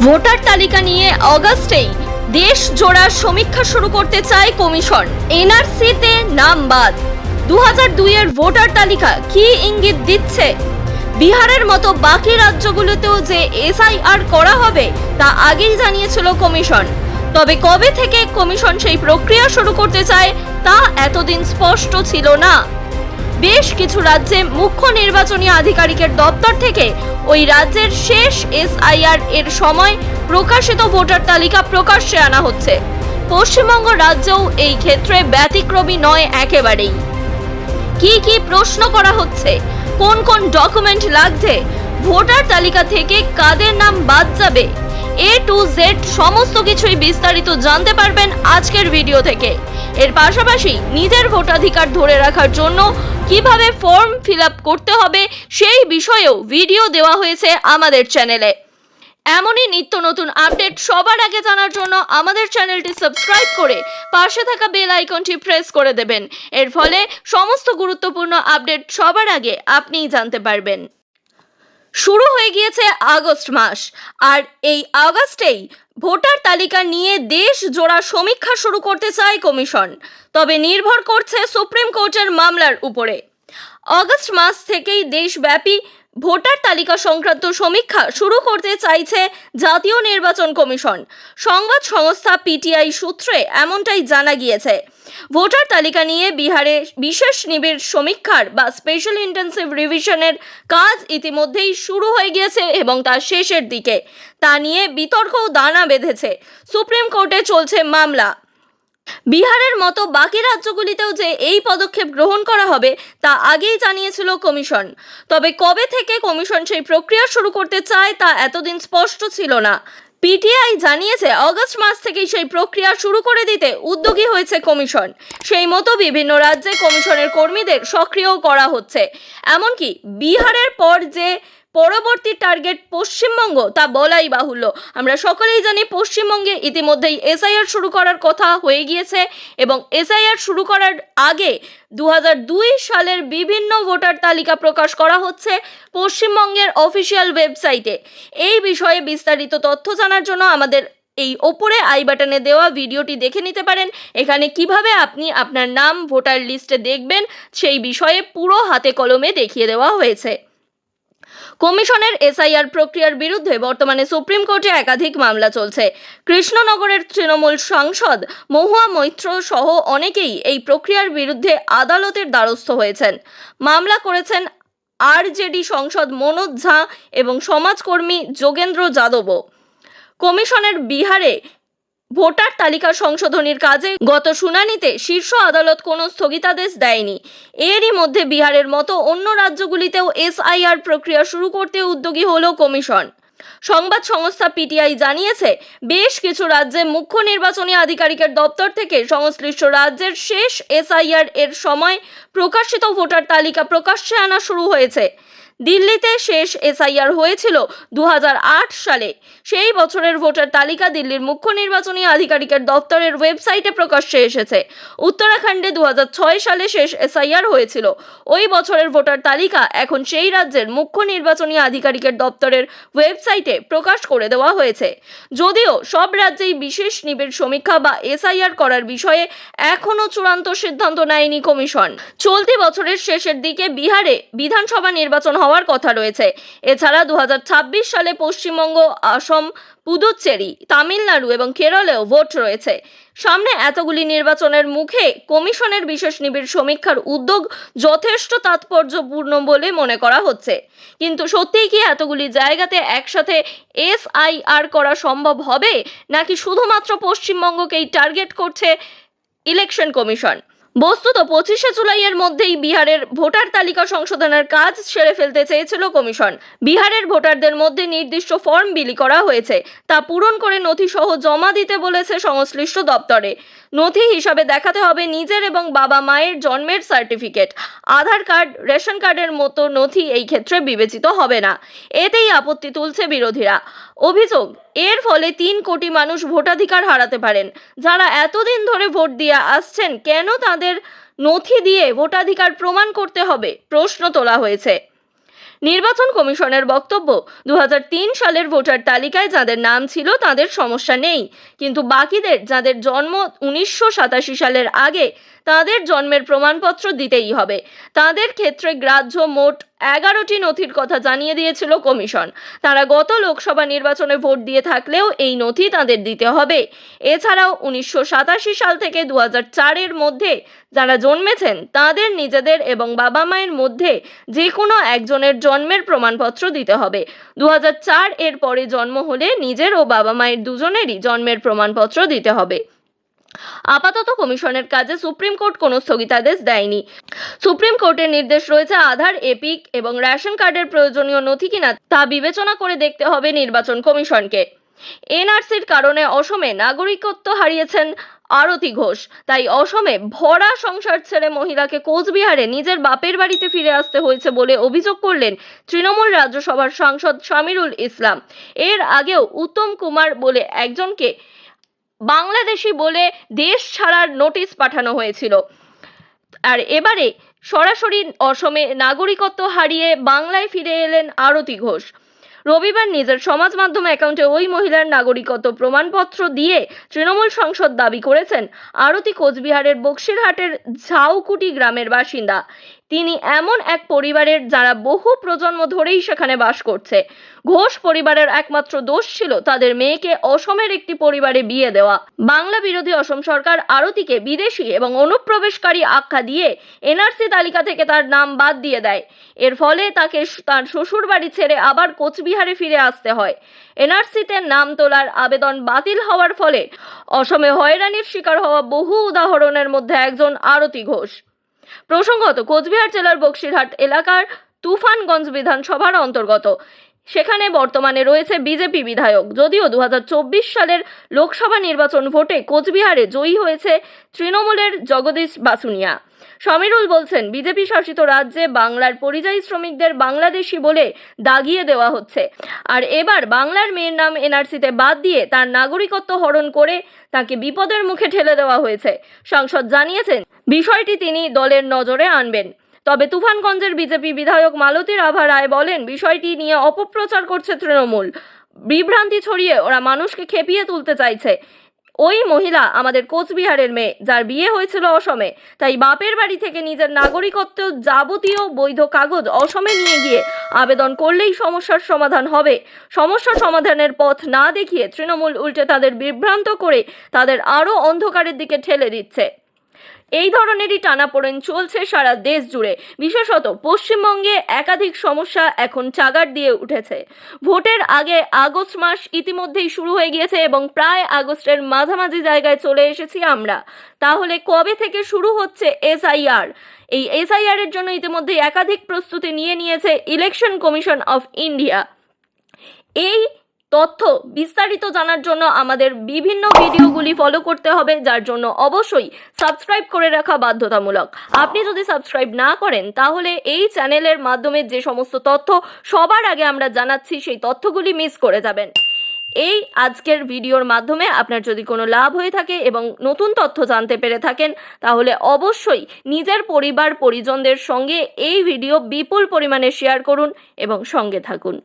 Voter তালিকা নিয়ে অগাস্টেই দেশ জোড়া সমীক্ষা শুরু করতে চায় কমিশন। এনআরসিতে নাম বাদ। দু হাজার দুইয়ের ভোটার তালিকা কি ইঙ্গিত দিচ্ছে? বিহারের মতো বাকি রাজ্যগুলোতেও যে এসআইআর করা হবে, তা আগেই জানিয়েছিল কমিশন। তবে কবে থেকে কমিশন সেই প্রক্রিয়া শুরু করতে চায়, তা এতদিন স্পষ্ট ছিল না। বেশ কিছু রাজ্যে মুখ্য নির্বাচনী আধিকারিকের দপ্তর থেকে ওই রাজ্যের শেষ এসআইআর এর সময় প্রকাশিত ভোটার তালিকা প্রকাশ্যে আনা হচ্ছে। পশ্চিমবঙ্গ রাজ্যও এই ক্ষেত্রে ব্যতিক্রমী নয় একেবারেই। কি কি প্রশ্ন করা হচ্ছে? কোন কোন ডকুমেন্ট লাগছে? ভোটার তালিকা থেকে কাদের নাম বাদ যাবে? এ টু জেড সমস্ত কিছুই বিস্তারিত জানতে পারবেন আজকের ভিডিও থেকে। এর পাশাপাশি নিজের ভোটাধিকার ধরে রাখার জন্য কীভাবে ফর্ম ফিল করতে হবে সেই বিষয়েও ভিডিও দেওয়া হয়েছে আমাদের চ্যানেলে এমনই নিত্য নতুন আপডেট সবার আগে জানার জন্য আমাদের চ্যানেলটি সাবস্ক্রাইব করে পাশে থাকা বেল আইকনটি প্রেস করে দেবেন। এর ফলে সমস্ত গুরুত্বপূর্ণ আপডেট সবার আগে আপনিই জানতে পারবেন। শুরু হয়ে গিয়েছে আগস্ট মাস। আর এই আগস্টেই ভোটার তালিকা নিয়ে দেশ জোড়া সমীক্ষা শুরু করতে চায় কমিশন, তবে নির্ভর করছে সুপ্রিম কোর্টের মামলার উপরে। অগস্ট মাস থেকেই দেশব্যাপী ভোটার তালিকা সংক্রান্ত সমীক্ষা শুরু করতে চাইছে জাতীয় নির্বাচন কমিশন। সংবাদ সংস্থা পিটিআই সূত্রে এমনটাই জানা গিয়েছে। ভোটার তালিকা নিয়ে বিহারে বিশেষ নিবিড় সমীক্ষার বা স্পেশাল ইন্টেন্সিভ রিভিশনের কাজ ইতিমধ্যেই শুরু হয়ে গিয়েছে এবং তার শেষের দিকে। তা নিয়ে বিতর্কও দানা বেঁধেছে। সুপ্রিম কোর্টে চলছে মামলা। বিহারের মতো বাকি রাজ্যগুলিতেও যে এই পদক্ষেপ গ্রহণ করা হবে, তা আগেই জানিয়েছিল কমিশন। তবে কবে থেকে কমিশন সেই প্রক্রিয়া শুরু করতে চায় তা এতদিন স্পষ্ট ছিল না। পিটিআই জানিয়েছে, অগস্ট মাস থেকেই সেই প্রক্রিয়া শুরু করে দিতে উদ্যোগী হয়েছে কমিশন। সেই মতো বিভিন্ন রাজ্যে কমিশনের কর্মীদের সক্রিয় করা হচ্ছে। এমনকি বিহারের পর যে পরবর্তী টার্গেট পশ্চিমবঙ্গ, তা বলাই বাহুল্য। আমরা সকলেই জানি পশ্চিমবঙ্গে ইতিমধ্যেই এসআইআর শুরু করার কথা হয়ে গিয়েছে এবং এসআইআর শুরু করার আগে দু হাজার দুই সালের বিভিন্ন ভোটার তালিকা প্রকাশ করা হচ্ছে পশ্চিমবঙ্গের অফিসিয়াল ওয়েবসাইটে এই বিষয়ে বিস্তারিত তথ্য জানার জন্য আমাদের এই ওপরে আই বাটনে দেওয়া ভিডিওটি দেখে নিতে পারেন। এখানে কীভাবে আপনি আপনার নাম, ভোটার লিস্টে দেখবেন, সেই বিষয়ে পুরো হাতে কলমে দেখিয়ে দেওয়া হয়েছে। কমিশনের এসআইআর প্রক্রিয়ার বিরুদ্ধে বর্তমানে সুপ্রিম কোর্টে একাধিক মামলা চলছে। কৃষ্ণনগরের তৃণমূল সাংসদ মহুয়া মৈত্র সহ অনেকেই এই প্রক্রিয়ার বিরুদ্ধে আদালতের দ্বারস্থ হয়েছেন। মামলা করেছেন আরজেডি সংসদ মনোজ ঝা এবং সমাজকর্মী যোগেন্দ্র যাদবও। কমিশনের বিহারে ভোটার তালিকা সংশোধনীর কাজে গত শুনানিতে শীর্ষ আদালত কোনো স্থগিতাদেশ দেয়নি। এরই মধ্যে বিহারের মতো অন্য রাজ্যগুলিতেও এসআইআর প্রক্রিয়া শুরু করতে উদ্যোগী হল কমিশন। সংবাদ সংস্থা পিটিআই জানিয়েছে, বেশ কিছু রাজ্যে মুখ্য নির্বাচনী আধিকারিকের দপ্তর থেকে সংশ্লিষ্ট রাজ্যের শেষ এসআইআর এর সময় প্রকাশিত ভোটার তালিকা প্রকাশ্যে আনা শুরু হয়েছে। দিল্লিতে শেষ এসআইআর হয়েছিল দু হাজার আট সালে। সেই বছরের ভোটার তালিকা দিল্লির মুখ্য নির্বাচনী আধিকারিকের দপ্তরের ওয়েবসাইটে প্রকাশ্যে এসেছে। উত্তরাখণ্ডে দুহাজার ছয় সালে শেষ এসআইআর হয়েছিল। ওই বছরের ভোটার তালিকা এখন সেই রাজ্যের মুখ্য নির্বাচনী আধিকারিকের দপ্তরের ওয়েবসাইটে প্রকাশ করে দেওয়া হয়েছে। যদিও সব রাজ্যেই বিশেষ নিবিড় সমীক্ষা বা এসআইআর করার বিষয়ে এখনও চূড়ান্ত সিদ্ধান্ত নেয়নি কমিশন। চলতি বছরের শেষের দিকে বিহারে বিধানসভা নির্বাচন হওয়ার কথা রয়েছে। এছাড়া দু হাজার ছাব্বিশ সালে পশ্চিমবঙ্গ, আসাম পুদুচ্চেরি তামিলনাড়ু এবং কেরলেও ভোট রয়েছে। সামনে এতগুলি নির্বাচনের মুখে কমিশনের বিশেষ নিবিড় সমীক্ষার উদ্যোগ যথেষ্ট তাৎপর্যপূর্ণ বলে মনে করা হচ্ছে। কিন্তু সত্যিই কি এতগুলি জায়গাতে একসাথে এসআইআর করা সম্ভব হবে? নাকি শুধুমাত্র পশ্চিমবঙ্গকেই টার্গেট করছে ইলেকশন কমিশন? বস্তুত পঁচিশে জুলাইয়ের মধ্যেই বিহারের ভোটার তালিকা সংশোধনের কাজ সেরে ফেলতে চেয়েছিল কমিশন। বিহারের ভোটারদের মধ্যে নির্দিষ্ট ফর্ম বিলি করা হয়েছে, তা পূরণ করে নথিসহ জমা দিতে বলেছে সংশ্লিষ্ট দপ্তরে। নথি হিসাবে দেখাতে হবে নিজের এবং বাবা মায়ের জন্মের সার্টিফিকেট। আধার কার্ড, রেশন কার্ডের মতো নথি এই ক্ষেত্রে বিবেচিত হবে না। এতেই আপত্তি তুলছে বিরোধীরা। অভিযোগ, এর ফলে তিন কোটি মানুষ ভোটাধিকার হারাতে পারেন। যারা এতদিন ধরে ভোট দিয়ে আসছেন, কেন তাদের নথি দিয়ে ভোটাধিকার প্রমাণ করতে হবে? প্রশ্ন তোলা হয়েছে। নির্বাচন কমিশনের বক্তব্য। দু হাজার তিন সালের ভোটার তালিকায় যাদের নাম ছিল তাদের সমস্যা নেই। কিন্তু বাকিদের, যাদের জন্ম উনিশশো সাতাশি সালের আগে তাদের জন্মের প্রমাণপত্র দিতেই হবে। তাদের ক্ষেত্রে গ্রাহ্য মোট এগারোটি নথির কথা জানিয়ে দিয়েছিল কমিশন। তারা গত লোকসভা নির্বাচনে ভোট দিয়ে থাকলেও এই নথি তাদের দিতে হবে। এছাড়াও উনিশশো সাতাশি সাল থেকে দু হাজার চার এর মধ্যে যারা জন্মেছেন, তাদের নিজেদের এবং বাবা মায়ের মধ্যে যে কোনো একজনের জন্মের প্রমাণপত্র দিতে হবে। দু হাজার চার এর পরে জন্ম হলে নিজের ও বাবা মায়ের দুজনেরই জন্মের প্রমাণপত্র দিতে হবে। আপাতত কমিশনের কাজে সুপ্রিম কোর্ট কোনো স্থগিতাদেশ দেয়নি। সুপ্রিম কোর্টের নির্দেশ রয়েছে আধার, এপিক এবং রেশন কার্ডের প্রয়োজনীয় নথি কিনা তা বিবেচনা করে দেখতে হবে নির্বাচন কমিশনকে। এনআরসির কারণে অসমে নাগরিকত্ব হারিয়েছেন আরতি ঘোষ। তাই অসমে ভরা সংসার ছেড়ে মহিলাকে কোচবিহারে নিজের বাপের বাড়িতে ফিরে আসতে হয়েছে বলে অভিযোগ করলেন তৃণমূল রাজ্যসভার সাংসদ শামিরুল ইসলাম। এর আগেও উত্তম কুমার বলে একজনকে বাংলাদেশি বলে দেশ ছাড়ার নোটিশ পাঠানো হয়েছিল। আর এবারে সরাসরি অসমে নাগরিকত্ব হারিয়ে বাংলায় ফিরে এলেন আরতি ঘোষ। রবিবার নিজের সমাজ মাধ্যম অ্যাকাউন্টে ওই মহিলার নাগরিকত্ব প্রমাণপত্র দিয়ে তৃণমূল সংসদ দাবি করেছেন, আরতি কোচবিহারের বক্সিরহাটের ঝাউকুটি গ্রামের বাসিন্দা। তিনি এমন এক পরিবারের যারা বহু প্রজন্ম ধরেই সেখানে বাস করছে। ঘোষ পরিবারের একমাত্র দোষ ছিল তাদের মেয়েকে অসমের একটি পরিবারে বিয়ে দেওয়া। বাংলা বিরোধী অসম সরকার আরতিকে বিদেশি এবং অনুপ্রবেশকারী আখ্যা দিয়ে এনআরসি তালিকা থেকে তার নাম বাদ দিয়ে দেয়। এর ফলে তাকে তার শ্বশুর বাড়ি ছেড়ে আবার কোচবিহারে ফিরে আসতে হয়। এনআরসিতে নাম তোলার আবেদন বাতিল হওয়ার ফলে অসমে হয়রানির শিকার হওয়া বহু উদাহরণের মধ্যে একজন আরতি ঘোষ। প্রসঙ্গত কোচবিহার জেলার বক্সিরহাট এলাকার তুফানগঞ্জ বিধানসভার অন্তর্গত। সেখানে বর্তমানে রয়েছে বিজেপি বিধায়ক। যদিও দু হাজার চব্বিশ সালের লোকসভা নির্বাচন ভোটে কোচবিহারে জয়ী হয়েছে তৃণমূলের জগদীশ বাসুনিয়া। সমীরুল বলছেন, বিজেপি শাসিত রাজ্যে বাংলার পরিযায়ী শ্রমিকদের বাংলাদেশি বলে দাগিয়ে দেওয়া হচ্ছে। আর এবার বাংলার মেয়ের নাম এনআরসিতে বাদ দিয়ে তার নাগরিকত্ব হরণ করে তাকে বিপদের মুখে ঠেলে দেওয়া হয়েছে। সংসদ জানিয়েছেন, বিষয়টি তিনি দলের নজরে আনবেন। তবে তুফানগঞ্জের বিজেপি বিধায়ক মালতী রাভা রায় বলেন, বিষয়টি নিয়ে অপপ্রচার করছে তৃণমূল। বিভ্রান্তি ছড়িয়ে ওরা মানুষকে খেপিয়ে তুলতে চাইছে। ওই মহিলা আমাদের কোচবিহারের মেয়ে, যার বিয়ে হয়েছিল অসমে। তাই বাপের বাড়ি থেকে নিজের নাগরিকত্ব যাবতীয় বৈধ কাগজ অসমে নিয়ে গিয়ে আবেদন করলেই সমস্যার সমাধান হবে। সমস্যা সমাধানের পথ না দেখিয়ে তৃণমূল উল্টে তাদের বিভ্রান্ত করে তাদের আরও অন্ধকারের দিকে ঠেলে দিচ্ছে। এই ধরনেরই টানাপোড়েন চলছে সারা দেশ জুড়ে। বিশেষত পশ্চিমবঙ্গে একাধিক সমস্যা এখন চাগার দিয়ে উঠেছে। ভোটের আগে আগস্ট মাস ইতিমধ্যেই শুরু হয়ে গিয়েছে এবং প্রায় আগস্টের মাঝামাঝি জায়গায় চলে এসেছি আমরা। তাহলে কবে থেকে শুরু হচ্ছে এসআইআর? এই এসআইআর এর জন্য ইতিমধ্যেই একাধিক প্রস্তুতি নিয়ে নিয়েছে ইলেকশন কমিশন অফ ইন্ডিয়া। এই তথ্য বিস্তারিত জানার জন্য আমাদের বিভিন্ন ভিডিওগুলি ফলো করতে হবে, যার জন্য অবশ্যই সাবস্ক্রাইব করে রাখা বাধ্যতামূলক। আপনি যদি সাবস্ক্রাইব না করেন, তাহলে এই চ্যানেলের মাধ্যমে যে সমস্ত তথ্য সবার আগে আমরা জানাচ্ছি, সেই তথ্যগুলি মিস করে যাবেন। এই আজকের ভিডিওর মাধ্যমে আপনার যদি কোনো লাভ হয়ে থাকে এবং নতুন তথ্য জানতে পেরে থাকেন, তাহলে অবশ্যই নিজের পরিবার, পরিজনদের সঙ্গে এই ভিডিও বিপুল পরিমাণে শেয়ার করুন এবং সঙ্গে থাকুন।